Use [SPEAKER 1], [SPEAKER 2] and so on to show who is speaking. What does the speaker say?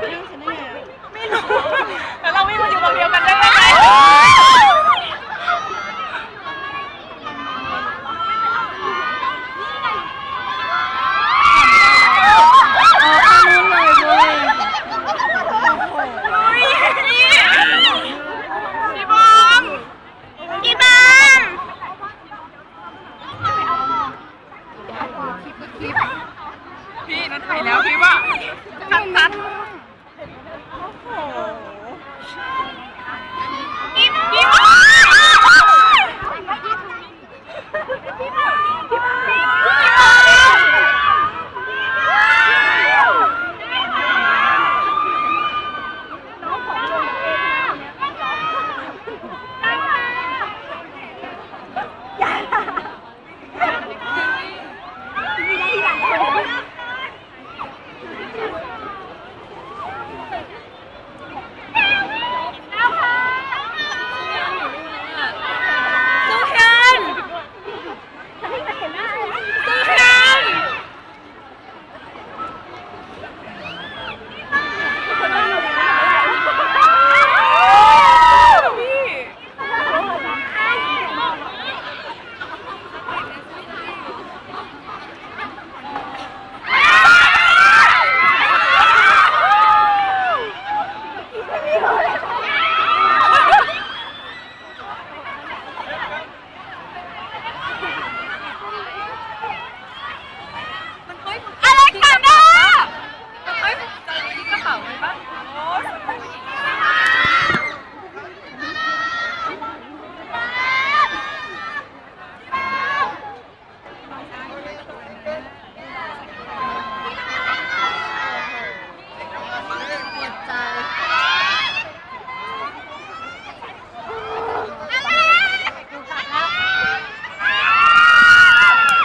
[SPEAKER 1] เรื่ไม่รู้แล้วเราวิ่งมาอยู่ตรงเดียวกันได้ไหมเออข้อมูลเลยเว้ยอุ๊ยพี่บอมพี่บอมพี่นั่นไปแล้วพี่ว่าชัดชัดๆ Oh.